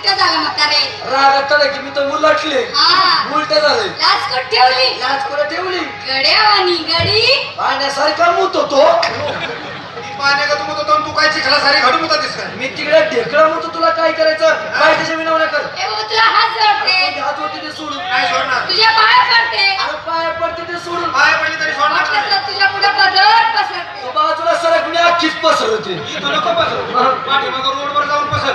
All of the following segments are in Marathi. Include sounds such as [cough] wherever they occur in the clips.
उलट झालं म्हातारे. रागात आला की मी तर उलटले. हा. उलट झाले लाच कुठे ठेवली? लाच कुठे ठेवली? गड्यावानी गडी. पाण्यासारखा मूत होतो. मी पाण्या का तू म्हणतो तू काय चिखला सारी घडून होता दिसत मी तिकडे ढेकळा म्हणतो तुला काय करायचं? बायकाच्या विनवण्या कर. ए बाबा तुला हात जोडते हात ते सोडून काय सोडणार तुझ्या पाया पडते अरे पाया पडते ते सोडून पाय पडली तरी सोडणार वाटलं नाही. तर तुझ्या पुढे पदर पसरते तो बाजूला सरक मी अख्खीच पसरवते ही तर नको पसर पाठीमागं रोडवर जाऊन पसर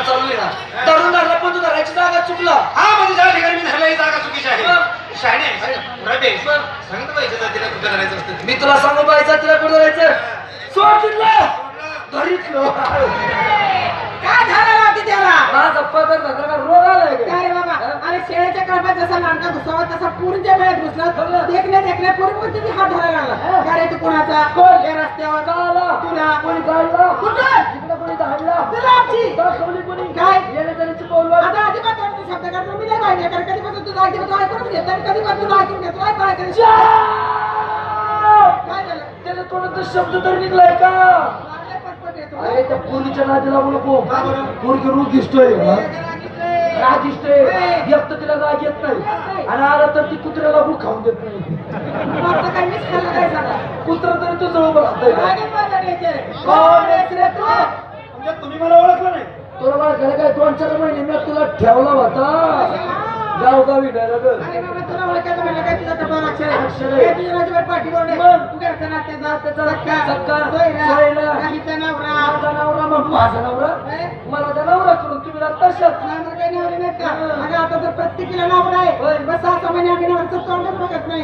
गाड्या चालू आहे ना तरुणाला पण धरायची जागा चुकला. हा म्हणजे ज्या ठिकाणी मी धरला ही जागा चुकीची आहे? रबे? सांगत पाहिजे जातीला कुठं धरायचं असतं मी तुला सांगू पाहिजे तिला कुठं जायचं सोड तिथलं. धरीतलो. काय झालं होती त्याला? माझा पदर धरला का? रोग आलाय? काय रे बाबा अरे शेळ्याच्या कळपात जसा नाटका घुसावा तसा पूर्वीच्या वेळेत घुसला. देखण्या देखण्या पूर्वी पण तिथे हात धरायला लागला. काय रे तू कोणाचा? कोण? या रस्त्यावर. आला. तुला. कोणी? काढला कुठं? कोणी? काय? येणे. आता अजिबात शब्द करतो मी नाही पाहिजे कारण कधीपासून तुझं ऐकून तू ऐकून घेत आणि कधीपासून तुला ऐकून घेतो? काय काय करेल काय झालं? त्याच्या तोंडात शब्द तर निघलाय का? लागलंय पटपट येतो. अरे त्या पोरीच्या नादी लागू नको. का बरं? पोरगी रूप दिसतोय. राग दिसतोय. एक तर तिला राग येत नाही. आणि आला तर ती कुत्र्याला गुळ खाऊन देत नाही. कुत्र तरी तू जवळ नेते कोण रे तू? म्हणजे तुम्ही मला ओळखलं नाही. तुला मला घरी काय दोन चार महिने मी तुला ठेवला होता. गावगावी नाही अरे बाबा तुला ओळखायचं म्हणलं काय? तुझा कपाळ अक्षर आहे. अक्षर आहे. हे तुझ्या आहे. मग? तू घरचा नाट्याचा, त्याचा सक्का, सक्का, सोयरा, सोयरा, राहीचा नवरा. माझा नवरा मग माझा नवरा? हे? मला त्या नवरा करून काही नवरे नाहीत का? अगं आता तर प्रत्येकीला नवरा आहे. सहा सहा महिने आम्ही नवऱ्याचं बघत नाही.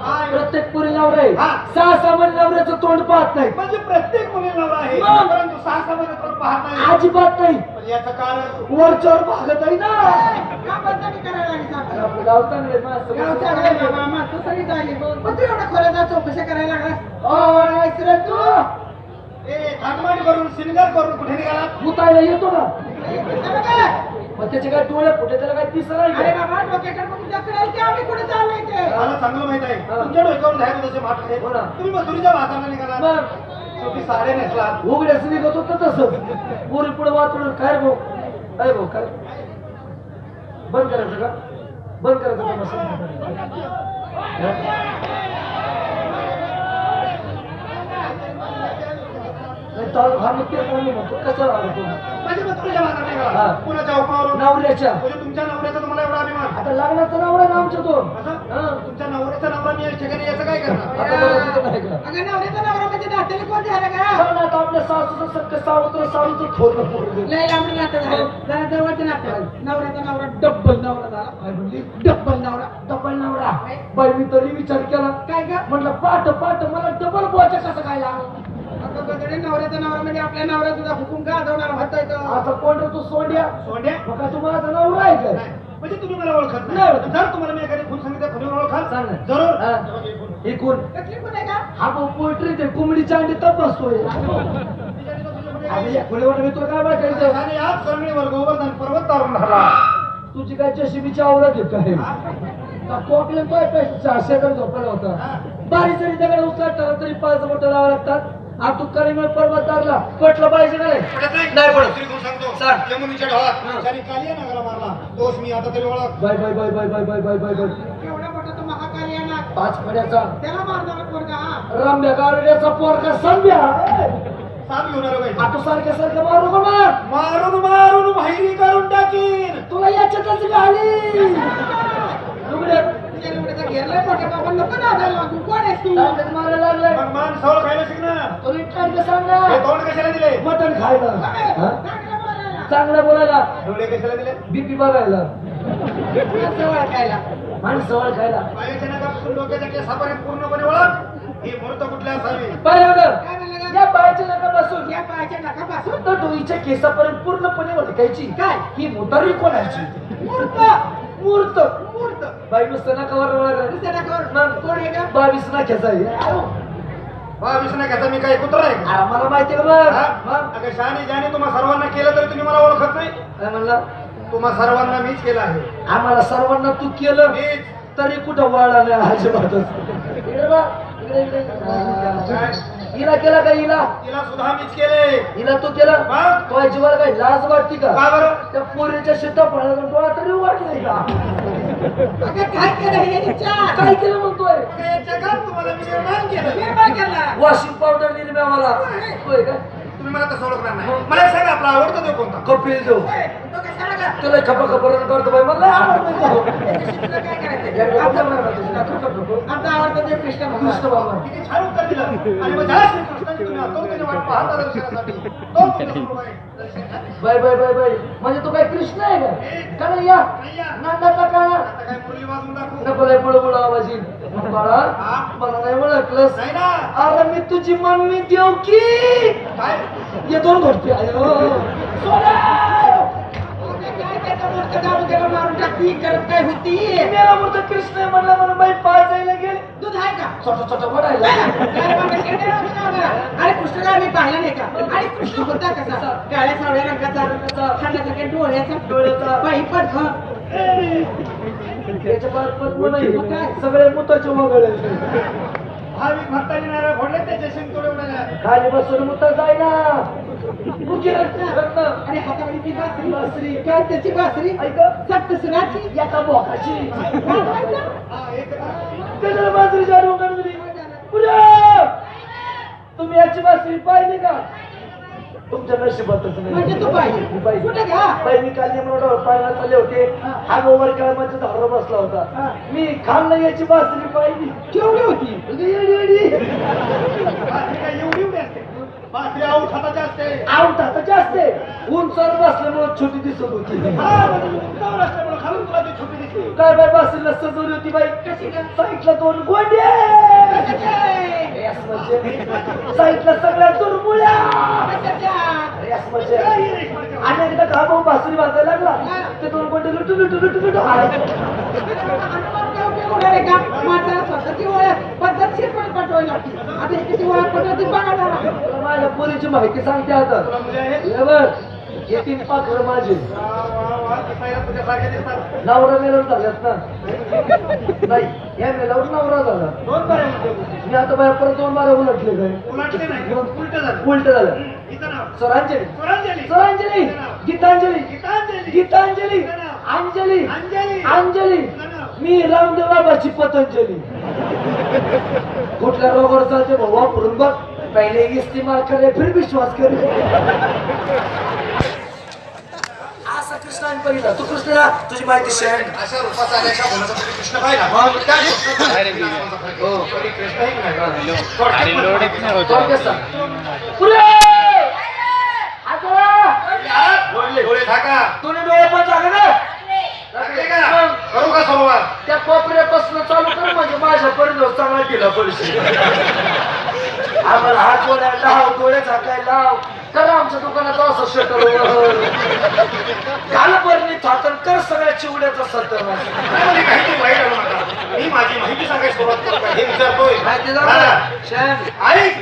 हा. प्रत्येक पुरी नवरा आहे हा. सहा सामान नवऱ्याचं तोंड पाहत नाही म्हणजे प्रत्येक मुली नवरा आहे मग? परंतु सहा समाजात पण पाहत नाही अजिबात नाही पण याचं कारण वरच्यावर भागत आहे ना का बदनामी करायला लागली? आपलं गाव चांगलं आहे, मस्त आहे बाबा. माणसं. पण तू चौकशी करायला आहेस रे तू ए करून सिंगर करून कुठे निघाला भूतायला येतो ना हे? मग त्याचे काय डोळे फुटे त्याला काय नाही अरे का? बाबा डोक्याकडे बघून जातं नाही की आम्ही कुठे चाललोय ते? मला चांगलं माहीत आहे. हा. तुमच्या डोक्यावर जायचं तसे माठ आहे हो ना. तुम्ही मजुरीच्या भाताला निघाला मग शेवटी साडे नेसला उघड्याच निघत होतं तसंच पुरी पुढे वाचून काय भाऊ? काय भाऊ? काय? बंद करायचं का? बंद करायचं का? नाही तर हा मग तेच म्हणतो. तू म्हणजे हा. उपावर नवऱ्याच्या. म्हणजे तुमच्या नवऱ्याचा तुम्हाला एवढा अभिमान. आता लग्नाचं नाव आहे ना आमच्या तो असं? हा. तुमच्या नवऱ्याचा नवरा मी या ठिकाणी याचं काय करणार? आता बघा तिथं नाही का अगं नवऱ्याचा नवरा म्हणजे नात्याला कोण झाला का? पण आता आपल्या सासूचं सख्ख सावत्र सावत्र खोरलं पोरगं. लय लांबडी नातं झालं. जरा जवळचं नातं. झालं. नवऱ्याचा नवरा डब्बल नवरा झाला. काय म्हणली? डब्बल नवरा. डबल नवरा. बाई मी तरी विचार केला. काय का म्हटलं पाठ पाठ मला डबल बोचा कसं काय लागलं आता नवरा म्हणजे आपल्या नवरा तुझा हुकूम गाजवणार होता येतो. आता कोण रे तू? सोंड्या. सोंड्या? काय तू माझा नवरा आहे काय. म्हणजे तुम्ही मला ओळखत नाही. जर तुम्हाला मी एखादी खून सांगितलं खुनी ओळखाल? सांग ना. जरूर. हा. तेव्हा हे कोण? कसली पण आहे का? हा पोल्ट्री ते कोंबडीच्या अंडी तपासतोय. मी तुला काय माहिती आणि याच करणीवर गोवर्धन पर्वत तारून राहिला तुझी काय जशिबीची आवडत आहे काय? का कोकलन तो पैसे चारशे कडे झोपायला होता. जरी दगड उचला तरी पाच मोठं लावा लागतात. आणि तू करीमळ पर्वत तारला पटलं पाहिजे का नाही? पटत नाही? नाही पडत. खूण सांगतो. सांग. यमुनीच्या हा. ढोळात ज्याने कालिया नगरा मारला तोच मी आता तरी ओळख. Bye bye bye bye bye bye bye bye bye. केवढा मोठा तो महाकाल येणार पाच फड्याचा. त्याला मारणारा पोरगा हा. रम्या गारड्याचा पोरका संभ्या साप घेऊन आलो पाहिजे आता सारख्या सारखं मारू का मार मारून मारून माहिरी करून टाकीन. तुला याच्यातच घाली घेरलाय मोठ्या बाबा नको ना झाला तू कोण आहेस तू? लागलाय मग मान सवळ खायला शिक ना. तुला इतकं सांगा. हे तोंड कशाला दिले? मटण खायला. हा? चांगलं बोलायला. चांगलं बोलायला. डोळे कशाला दिले? बीपी बघायला. असं ओळखायला. माणसं ओळखायला खायला. पायाच्या नकापासून डोक्याच्या केसापर्यंत पूर्णपणे ओळख. ही मूर्त कुठल्या असावी? पाहिलं काय म्हणलं का? का? या पायाच्या नकापासून. या पायाच्या नखापासून तर डोईच्या केसापर्यंत पूर्णपणे ओळखायची. काय? ही मोटारी कोणाची मूर्त. मूर्त मूर्त बाई नुसतं नकावर. दुसऱ्या नखावर मग कोण आहे का? बावीस नाक्याचा आहे. बावीस नकाचा मी काय कुत्रा आहे का? अरे मला माहिती का बघ? हा? मग? अगं शहाणे ज्याने तुम्हा सर्वांना केलं तरी तुम्ही मला ओळखत नाही. काय म्हणला? तुम्हा सर्वांना मीच केलं आहे. आम्हाला सर्वांना तू केलं. मीच. तरी कुठं वळला नाही अजिबातच इकडे बघ, इकडे, इकडे. काय? हिला केला का हिला? तिला सुद्धा मीच केले. हिला तू केलं? मग? तो जीवाला काय लाज वाटते का? का बरं? त्या पोरीच्या सीताफळाचा डोळा तरी वाटलाय का? अगं काय केलं हे? विचार काय केलं म्हणतोय? मग या जगात तुम्हाला. मी निर्माण केलं. निर्माण केला. वॉशिंग पावडर दिली मी आम्हाला होय. का? तुम्ही मला तसं ओळखणार नाही. मला एक सांगा आपला आवडता देव कोणता? कपिल देव तो कशाला का? तुला खपा खबर करतो बाई मला आवडतो त्याच्याशी तुला काय करायचं कृष्ण कृष्ण भगवान बाबा किती छान उत्तर दिलं. आणि मग ज्या श्रीकृष्णाची तुम्ही आतुरतेने वाट पाहता दर्शनासाठी [laughs] तो तुमच्यासमोर आहे. दर्शन घ्या. बाय बाय बाय बाय म्हणजे तू काय कृष्ण आहे का? कन्हैया. नंदाचा काळा. काय मुरली वाजून दाखवू? नको लय बुळ बुळ आवाज येईल. बाळा. मला नाही ओळखलंस. नाही ना. अरे मी तुझी मम्मी देव की? काय? ये दोन घोटते सोडा मारून टाकती करत काय होती मेला कृष्ण आहे म्हणून बाई पाच जायला गेले दूध आहे का छोटं छोट वडायला अरे मी पाहिला नाही का आणि कृष्ण होता कसा काळ्या सावळ्या रंगाचा खांडाचा डोळ्याचा डोळ्याचा. बाई पण हा त्याच्या काय? सगळे मुताचे वगळे भाविक भक्तांनी नारळ फोडले त्याच्या शिंतोडे उडाल्या खाली बसून मुता जायना आणि हातामध्ये बासरी बासरी काय त्याची बासरी ऐक सुनाची याचा बोकाची त्याच्याला डोंगर दिली तुम्ही याची बासरी पाहिली का तुमच्या नशिबातच म्हणजे तू पाहिजे. मी कुठे काल पाहायला चालले होते हा गोवर बसला होता मी खाल्लं याची बासरी पाहिली केवढी होती म्हणजे येडी येडी बासरी काय एवढी एवढी असते बासरी आऊट हाताची असते आवट हाताची असते उंचावर बसल्यामुळे छोटी दिसत होती. उंचावर असल्यामुळे खालून तुला ती छोटी दिसते काय बाई बासरीला सजवली होती बाई? कशी? साईटला दोन गोंडे. साईटला सगळ्या चुरमुळ्या आणि एकदा का भाऊ बासरी वाजायला लागला? ते दोन गोंडे लुटू लुटू लुटू लुटू. पद्धतशीरपणे पटवावी लागते. आता किती ओळख पटवते बघा माझ्या पोरीची माहिती सांगते आता. हे तीन माझे दिसायला तुझ्यासारखे दिसतात नवरा मेल्यावर झाल्यात ना? नाही या मेल्यावर नवरा झाला. दोन बारे मी आता माझ्या परत दोन बारा उलटले काय उलट झालं. स्वरांजली. स्वरांजली. स्वरांजली. गीतांजली. गीतांजली. गीतांजली. अंजली. अंजली. अंजली. मी रामदेव बाबाची पतंजली. कुठल्या रोगावर चालते भाऊ? वापरून बघ. पहिले इस्तेमाल करे फिर विश्वास करे पहिला तू कृष्णाला तुझी माहिती शेअर अशा रूपाचा आणि अशा गुणाचा तुम्ही कृष्ण पाहिला? मग काय हो. ही. पुरे! डोळे डोळे पण झाले ना? करू का सुरुवात त्या कोपऱ्यापासून चालू कर म्हणजे माझ्यापर्यंत चांगला केला पैसे आम्हाला हात बोलायला लाव डोळे झाकायला लाव. करा आमच्या दुकानाचा असं शटर घाल परणी थातन कर सगळ्या चिवड्याचा वाईट आणू नका मी माझी माहिती सांगायला सुरुवात करू का हे विचारतोय. माहिती. झालं ऐक.